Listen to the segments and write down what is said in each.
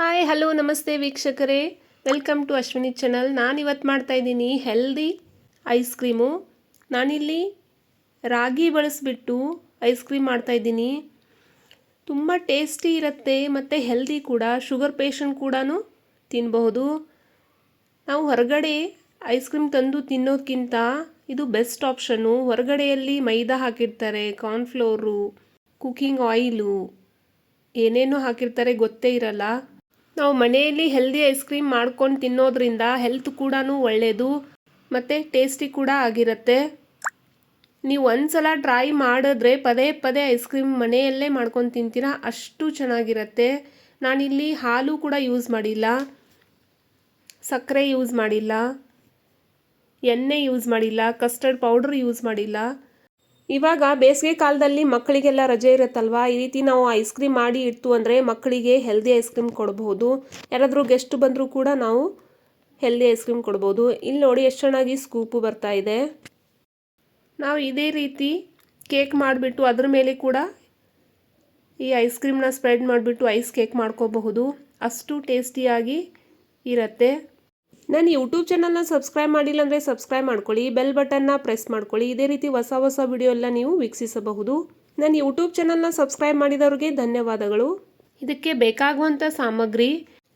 Hi, hello, ನಮಸ್ತೆ ವೀಕ್ಷಕರೇ. Welcome to Ashwini channel ನಾನು ಇವತ್ತು ಮಾಡ್ತಾ ಇದ್ದೀನಿ ಹೆಲ್ದಿ ಐಸ್ ಕ್ರೀಮು ನಾನಿಲ್ಲಿ ರಾಗಿ ಬಳಸಿಬಿಟ್ಟು ಐಸ್ ಕ್ರೀಮ್ ಮಾಡ್ತಾ ಇದ್ದೀನಿ. ತುಂಬ ಟೇಸ್ಟಿ ಇರುತ್ತೆ ಮತ್ತು ಹೆಲ್ದಿ ಕೂಡ. ಶುಗರ್ ಪೇಷಂಟ್ ಕೂಡ ತಿನ್ನಬಹುದು ನಾವು ಹೊರಗಡೆ ಐಸ್ ಕ್ರೀಮ್ ತಂದು ತಿನ್ನೋದಕ್ಕಿಂತ ಇದು ಬೆಸ್ಟ್ ಆಪ್ಷನ್ನು ಹೊರಗಡೆಯಲ್ಲಿ ಮೈದಾ ಹಾಕಿರ್ತಾರೆ ಕಾರ್ನ್ಫ್ಲೋರು ಕುಕ್ಕಿಂಗ್ ಆಯಿಲು ಏನೇನೋ ಹಾಕಿರ್ತಾರೆ, ಗೊತ್ತೇ ಇರಲ್ಲ. ನಾವು ಮನೆಯಲ್ಲಿ ಹೆಲ್ದಿ ಐಸ್ ಕ್ರೀಮ್ ಮಾಡ್ಕೊಂಡು ತಿನ್ನೋದ್ರಿಂದ ಹೆಲ್ತ್ ಕೂಡ ಒಳ್ಳೆಯದು ಮತ್ತು ಟೇಸ್ಟಿ ಕೂಡ ಆಗಿರುತ್ತೆ. ನೀವು ಒಂದ್ಸಲ ಟ್ರೈ ಮಾಡಿದ್ರೆ ಪದೇ ಪದೇ ಐಸ್ ಕ್ರೀಮ್ ಮನೆಯಲ್ಲೇ ಮಾಡ್ಕೊಂಡು ತಿಂತೀರಾ? ಅಷ್ಟು ಚೆನ್ನಾಗಿರುತ್ತೆ. ನಾನಿಲ್ಲಿ ಹಾಲು ಕೂಡ ಯೂಸ್ ಮಾಡಿಲ್ಲ. ಸಕ್ಕರೆ ಯೂಸ್ ಮಾಡಿಲ್ಲ. ಎಣ್ಣೆ ಯೂಸ್ ಮಾಡಿಲ್ಲ. ಕಸ್ಟರ್ಡ್ ಪೌಡ್ರ್ ಯೂಸ್ ಮಾಡಿಲ್ಲ. ಇವಾಗ ಬೇಸಿಗೆ ಕಾಲದಲ್ಲಿ ಮಕ್ಕಳಿಗೆಲ್ಲ ರಜೆ ಇರುತ್ತಲ್ವಾ? ಈ ರೀತಿ ನಾವು ಐಸ್ ಕ್ರೀಮ್ ಮಾಡಿ ಇಟ್ಟು ಅಂದರೆ ಮಕ್ಕಳಿಗೆ ಹೆಲ್ದಿ ಐಸ್ ಕ್ರೀಮ್ ಕೊಡಬಹುದು. ಯಾರಾದರೂ ಗೆಸ್ಟ್ ಬಂದರೂ ಕೂಡ ನಾವು ಹೆಲ್ದಿ ಐಸ್ ಕ್ರೀಮ್ ಕೊಡ್ಬೋದು ಇಲ್ಲಿ ನೋಡಿ ಎಷ್ಟು ಚೆನ್ನಾಗಿ ಸ್ಕೂಪು ಬರ್ತಾ ಇದೆ. ನಾವು ಇದೇ ರೀತಿ ಕೇಕ್ ಮಾಡಿಬಿಟ್ಟು ಅದ್ರ ಮೇಲೆ ಕೂಡ ಈ ಐಸ್ ಕ್ರೀಮ್ನ ಸ್ಪ್ರೆಡ್ ಮಾಡಿಬಿಟ್ಟು ಐಸ್ ಕೇಕ್ ಮಾಡ್ಕೋಬಹುದು. ಅಷ್ಟು ಟೇಸ್ಟಿಯಾಗಿ ಇರುತ್ತೆ. ನನ್ನ ಯೂಟ್ಯೂಬ್ ಚಾನಲ್ನ ಸಬ್ಸ್ಕ್ರೈಬ್ ಮಾಡಿಲ್ಲ ಅಂದರೆ ಸಬ್ಸ್ಕ್ರೈಬ್ ಮಾಡ್ಕೊಳ್ಳಿ ಬೆಲ್ ಬಟನ್ನ ಪ್ರೆಸ್ ಮಾಡ್ಕೊಳ್ಳಿ. ಇದೇ ರೀತಿ ಹೊಸ ಹೊಸ ವಿಡಿಯೋ ಎಲ್ಲ ನೀವು ವೀಕ್ಷಿಸಬಹುದು. ನನ್ನ ಯೂಟ್ಯೂಬ್ ಚಾನಲ್ನ ಸಬ್ಸ್ಕ್ರೈಬ್ ಮಾಡಿದವ್ರಿಗೆ ಧನ್ಯವಾದಗಳು. ಇದಕ್ಕೆ ಬೇಕಾಗುವಂಥ ಸಾಮಗ್ರಿ,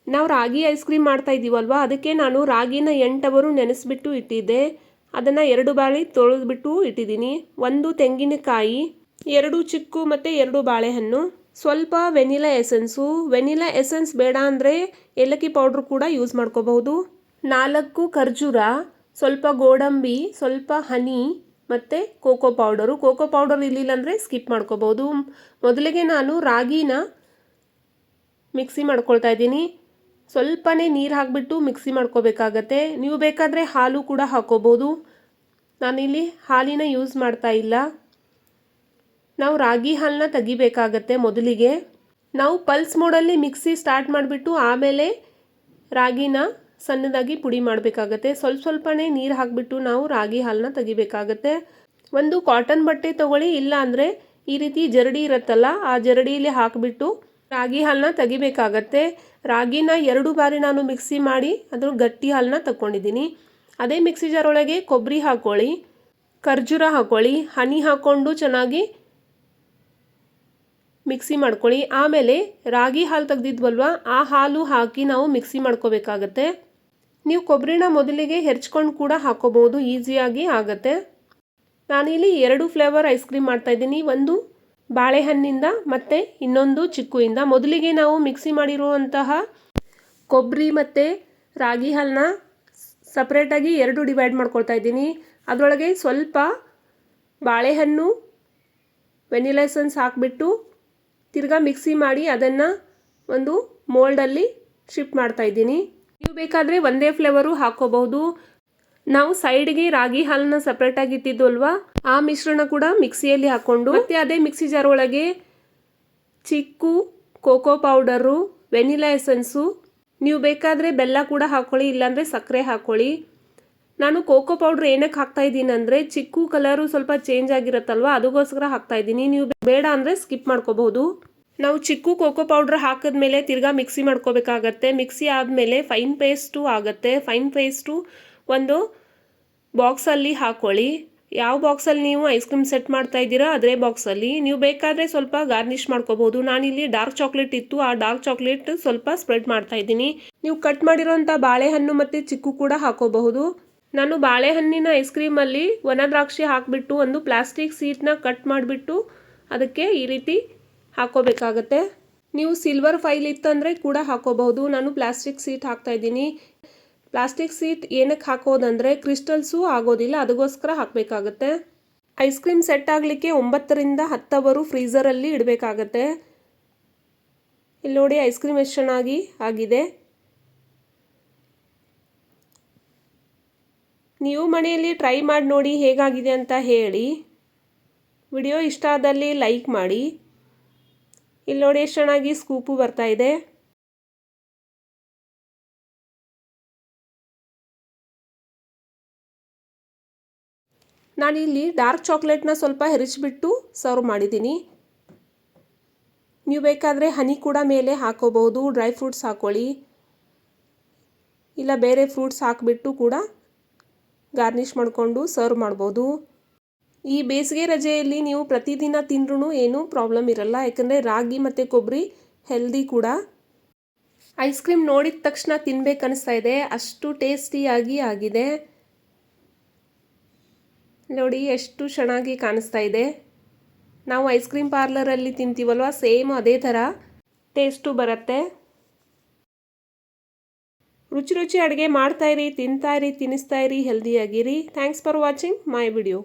ನಾವು ರಾಗಿ ಐಸ್ ಕ್ರೀಮ್ ಮಾಡ್ತಾ ಇದ್ದೀವಲ್ವ? ಅದಕ್ಕೆ ನಾನು ರಾಗಿನ ಎಂಟವರು ನೆನೆಸ್ಬಿಟ್ಟು ಇಟ್ಟಿದ್ದೆ. ಅದನ್ನು ಎರಡು ಬಾಳೆ ತೊಳೆದ್ಬಿಟ್ಟು ಇಟ್ಟಿದ್ದೀನಿ. ಒಂದು ತೆಂಗಿನಕಾಯಿ, ಎರಡು ಚಿಕ್ಕು ಮತ್ತು ಎರಡು ಬಾಳೆಹಣ್ಣು. ಸ್ವಲ್ಪ ವೆನಿಲಾ ಎಸೆನ್ಸು. ವೆನಿಲಾ ಎಸೆನ್ಸ್ ಬೇಡ ಅಂದರೆ ಏಲಕ್ಕಿ ಪೌಡ್ರ್ ಕೂಡ ಯೂಸ್ ಮಾಡ್ಕೋಬಹುದು. ನಾಲ್ಕು ಖರ್ಜೂರ, ಸ್ವಲ್ಪ ಗೋಡಂಬಿ, ಸ್ವಲ್ಪ ಹನಿ ಮತ್ತು ಕೋಕೋ ಪೌಡರು. ಕೋಕೋ ಪೌಡರ್ ಇರಲಿಲ್ಲ ಅಂದರೆ ಸ್ಕಿಪ್ ಮಾಡ್ಕೋಬೋದು ಮೊದಲಿಗೆ ನಾನು ರಾಗಿನ ಮಿಕ್ಸಿ ಮಾಡ್ಕೊಳ್ತಾ ಇದ್ದೀನಿ. ಸ್ವಲ್ಪನೇ ನೀರು ಹಾಕಿಬಿಟ್ಟು ಮಿಕ್ಸಿ ಮಾಡ್ಕೋಬೇಕಾಗತ್ತೆ. ನೀವು ಬೇಕಾದರೆ ಹಾಲು ಕೂಡ ಹಾಕೋಬೋದು ನಾನಿಲ್ಲಿ ಹಾಲಿನ ಯೂಸ್ ಮಾಡ್ತಾ ಇಲ್ಲ. ನಾವು ರಾಗಿ ಹಾಲನ್ನ ತೆಗಿಬೇಕಾಗತ್ತೆ ಮೊದಲಿಗೆ. ನಾವು ಪಲ್ಸ್ ಮೋಡಲ್ಲಿ ಮಿಕ್ಸಿ ಸ್ಟಾರ್ಟ್ ಮಾಡಿಬಿಟ್ಟು ಆಮೇಲೆ ರಾಗಿನ ಸಣ್ಣದಾಗಿ ಪುಡಿ ಮಾಡಬೇಕಾಗತ್ತೆ. ಸ್ವಲ್ಪ ಸ್ವಲ್ಪನೇ ನೀರು ಹಾಕಿಬಿಟ್ಟು ನಾವು ರಾಗಿ ಹಾಲನ್ನ ತೆಗಿಬೇಕಾಗತ್ತೆ. ಒಂದು ಕಾಟನ್ ಬಟ್ಟೆ ತೊಗೊಳ್ಳಿ, ಇಲ್ಲ ಅಂದರೆ ಈ ರೀತಿ ಜರಡಿ ಇರುತ್ತಲ್ಲ, ಆ ಜರಡಿಯಲ್ಲಿ ಹಾಕಿಬಿಟ್ಟು ರಾಗಿ ಹಾಲನ್ನ ತೆಗಿಬೇಕಾಗತ್ತೆ. ರಾಗಿನ ಎರಡು ಬಾರಿ ನಾನು ಮಿಕ್ಸಿ ಮಾಡಿ ಅದ್ರ ಗಟ್ಟಿ ಹಾಲನ್ನ ತಗೊಂಡಿದ್ದೀನಿ ಅದೇ ಮಿಕ್ಸಿ ಜಾರೊಳಗೆ ಕೊಬ್ಬರಿ ಹಾಕ್ಕೊಳ್ಳಿ ಖರ್ಜೂರ ಹಾಕ್ಕೊಳ್ಳಿ ಹನಿ ಹಾಕ್ಕೊಂಡು ಚೆನ್ನಾಗಿ ಮಿಕ್ಸಿ ಮಾಡ್ಕೊಳ್ಳಿ. ಆಮೇಲೆ ರಾಗಿ ಹಾಲು ತೆಗ್ದಿದ್ವಲ್ವ, ಆ ಹಾಲು ಹಾಕಿ ನಾವು ಮಿಕ್ಸಿ ಮಾಡ್ಕೋಬೇಕಾಗತ್ತೆ. ನೀವು ಕೊಬ್ಬರಿನ ಮೊದಲಿಗೆ ಹೆರ್ಚ್ಕೊಂಡು ಕೂಡ ಹಾಕೋಬೋದು ಈಸಿಯಾಗಿ ಆಗುತ್ತೆ. ನಾನಿಲ್ಲಿ ಎರಡು ಫ್ಲೇವರ್ ಐಸ್ ಕ್ರೀಮ್ ಮಾಡ್ತಾಯಿದ್ದೀನಿ ಒಂದು ಬಾಳೆಹಣ್ಣಿಂದ ಮತ್ತು ಇನ್ನೊಂದು ಚಿಕ್ಕುಯಿಂದ ಮೊದಲಿಗೆ ನಾವು ಮಿಕ್ಸಿ ಮಾಡಿರುವಂತಹ ಕೊಬ್ಬರಿ ಮತ್ತು ರಾಗಿ ಹಾಲನ್ನ ಸಪ್ರೇಟಾಗಿ ಎರಡು ಡಿವೈಡ್ ಮಾಡ್ಕೊಳ್ತಾ ಇದ್ದೀನಿ. ಅದರೊಳಗೆ ಸ್ವಲ್ಪ ಬಾಳೆಹಣ್ಣು ವೆನಿಲಾ ಎಸೆನ್ಸ್ ಹಾಕಿಬಿಟ್ಟು ತಿರ್ಗಾ ಮಿಕ್ಸಿ ಮಾಡಿ ಅದನ್ನು ಒಂದು ಮೋಲ್ಡಲ್ಲಿ ಶಿಫ್ಟ್ ಮಾಡ್ತಾ ಇದ್ದೀನಿ. ನೀವು ಬೇಕಾದರೆ ಒಂದೇ ಫ್ಲೇವರು ಹಾಕೋಬಹುದು. ನಾವು ಸೈಡ್ಗೆ ರಾಗಿ ಹಾಲನ್ನ ಸಪ್ರೇಟಾಗಿ ಇಟ್ಟಿದ್ದು ಅಲ್ವಾ ಆ ಮಿಶ್ರಣ ಕೂಡ ಮಿಕ್ಸಿಯಲ್ಲಿ ಹಾಕ್ಕೊಂಡು ಮತ್ತೆ ಅದೇ ಮಿಕ್ಸಿ ಜಾರ್ ಒಳಗೆ chikoo cocoa powder vanilla essence ನೀವು ಬೇಕಾದರೆ ಬೆಲ್ಲ ಕೂಡ ಹಾಕ್ಕೊಳ್ಳಿ ಇಲ್ಲಾಂದರೆ ಸಕ್ಕರೆ ಹಾಕ್ಕೊಳ್ಳಿ ನಾನು ಕೋಕೋ ಪೌಡ್ರ್ ಏನಕ್ಕೆ ಹಾಕ್ತಾ ಇದ್ದೀನಿ ಅಂದರೆ, ಚಿಕ್ಕು ಕಲರು ಸ್ವಲ್ಪ ಚೇಂಜ್ ಆಗಿರುತ್ತಲ್ವ, ಅದಕ್ಕೋಸ್ಕರ ಹಾಕ್ತಾ ಇದ್ದೀನಿ. ನೀವು ಬೇಡ ಅಂದರೆ ಸ್ಕಿಪ್ ಮಾಡ್ಕೋಬಹುದು. ನಾವು ಚಿಕ್ಕು ಕೋಕೋ ಪೌಡ್ರ್ ಹಾಕಿದ್ಮೇಲೆ ತಿರ್ಗಾ ಮಿಕ್ಸಿ ಮಾಡ್ಕೋಬೇಕಾಗತ್ತೆ. ಮಿಕ್ಸಿ ಆದಮೇಲೆ ಫೈನ್ ಪೇಸ್ಟು ಆಗುತ್ತೆ. ಫೈನ್ ಪೇಸ್ಟು ಒಂದು ಬಾಕ್ಸಲ್ಲಿ ಹಾಕ್ಕೊಳ್ಳಿ ಯಾವ ಬಾಕ್ಸಲ್ಲಿ ನೀವು ಐಸ್ ಕ್ರೀಮ್ ಸೆಟ್ ಮಾಡ್ತಾ ಇದ್ದೀರಾ ಅದೇ ಬಾಕ್ಸಲ್ಲಿ. ನೀವು ಬೇಕಾದರೆ ಸ್ವಲ್ಪ ಗಾರ್ನಿಷ್ ಮಾಡ್ಕೋಬಹುದು ನಾನಿಲ್ಲಿ ಡಾರ್ಕ್ ಚಾಕ್ಲೇಟ್ ಇತ್ತು. ಆ ಡಾರ್ಕ್ ಚಾಕ್ಲೇಟ್ ಸ್ವಲ್ಪ ಸ್ಪ್ರೆಡ್ ಮಾಡ್ತಾ ಇದ್ದೀನಿ. ನೀವು ಕಟ್ ಮಾಡಿರೋಂಥ ಬಾಳೆಹಣ್ಣು ಮತ್ತು ಚಿಕ್ಕು ಕೂಡ ಹಾಕೋಬಹುದು. ನಾನು ಬಾಳೆಹಣ್ಣಿನ ಐಸ್ ಕ್ರೀಮಲ್ಲಿ ಒಣ ದ್ರಾಕ್ಷಿ ಹಾಕಿಬಿಟ್ಟು ಒಂದು ಪ್ಲಾಸ್ಟಿಕ್ ಸೀಟ್ನ ಕಟ್ ಮಾಡಿಬಿಟ್ಟು ಅದಕ್ಕೆ ಈ ರೀತಿ ಹಾಕೋಬೇಕಾಗತ್ತೆ. ನೀವು ಸಿಲ್ವರ್ ಫೈಲ್ ಇತ್ತಂದರೆ ಕೂಡ ಹಾಕೋಬಹುದು. ನಾನು ಪ್ಲಾಸ್ಟಿಕ್ ಸೀಟ್ ಹಾಕ್ತಾ ಇದ್ದೀನಿ. ಪ್ಲಾಸ್ಟಿಕ್ ಸೀಟ್ ಏನಕ್ಕೆ ಹಾಕೋದಂದರೆ ಕ್ರಿಸ್ಟಲ್ಸು ಆಗೋದಿಲ್ಲ, ಅದಕ್ಕೋಸ್ಕರ ಹಾಕಬೇಕಾಗತ್ತೆ. ಐಸ್ ಕ್ರೀಮ್ ಸೆಟ್ ಆಗಲಿಕ್ಕೆ ಒಂಬತ್ತರಿಂದ ಹತ್ತವರು ಫ್ರೀಝರಲ್ಲಿ ಇಡಬೇಕಾಗತ್ತೆ. ಇಲ್ಲಿ ನೋಡಿ ಐಸ್ ಕ್ರೀಮ್ ಎಷ್ಟು ಚೆನ್ನಾಗಿ ಆಗಿದೆ. ನೀವು ಮನೆಯಲ್ಲಿ ಟ್ರೈ ಮಾಡಿ ನೋಡಿ ಹೇಗಾಗಿದೆ ಅಂತ ಹೇಳಿ. ವಿಡಿಯೋ ಇಷ್ಟ ಆದಲ್ಲಿ ಲೈಕ್ ಮಾಡಿ. ಇಲ್ಲಿ ನೋಡಿ ಎಷ್ಟು ಚೆನ್ನಾಗಿ ಸ್ಕೂಪು ಬರ್ತಾ ಇದೆ. ನಾನಿಲ್ಲಿ ಡಾರ್ಕ್ ಚಾಕ್ಲೇಟ್ನ ಸ್ವಲ್ಪ ಹೆರಿಚಿಬಿಟ್ಟು ಸರ್ವ್ ಮಾಡಿದ್ದೀನಿ. ನೀವು ಬೇಕಾದರೆ ಹನಿ ಕೂಡ ಮೇಲೆ ಹಾಕೋಬಹುದು ಡ್ರೈ ಫ್ರೂಟ್ಸ್ ಹಾಕ್ಕೊಳ್ಳಿ ಇಲ್ಲ ಬೇರೆ ಫ್ರೂಟ್ಸ್ ಹಾಕಿಬಿಟ್ಟು ಕೂಡ ಗಾರ್ನಿಷ್ ಮಾಡಿಕೊಂಡು ಸರ್ವ್ ಮಾಡ್ಬೋದು. ಈ ಬೇಸಿಗೆ ರಜೆಯಲ್ಲಿ ನೀವು ಪ್ರತಿದಿನ ತಿಂದ್ರೂ ಏನೂ ಪ್ರಾಬ್ಲಮ್ ಇರಲ್ಲ, ಯಾಕಂದರೆ ರಾಗಿ ಮತ್ತು ಕೊಬ್ಬರಿ ಹೆಲ್ದಿ ಕೂಡ. ಐಸ್ ಕ್ರೀಮ್ ನೋಡಿದ ತಕ್ಷಣ ತಿನ್ಬೇಕನ್ನಿಸ್ತಾ ಇದೆ, ಅಷ್ಟು ಟೇಸ್ಟಿಯಾಗಿ ಆಗಿದೆ. ನೋಡಿ, ಎಷ್ಟು ಚೆನ್ನಾಗಿ ಕಾಣಿಸ್ತಾ ಇದೆ. ನಾವು ಐಸ್ ಕ್ರೀಮ್ ಪಾರ್ಲರಲ್ಲಿ ತಿಂತೀವಲ್ವ ಸೇಮ್ ಅದೇ ಥರ ಟೇಸ್ಟು ಬರುತ್ತೆ. ರುಚಿ ರುಚಿ ಅಡುಗೆ ಮಾಡ್ತಾಯಿರಿ ತಿಂತಾಯಿರಿ ತಿನ್ನಿಸ್ತಾಯಿರಿ ಹೆಲ್ದಿಯಾಗಿರಿ thanks for watching my video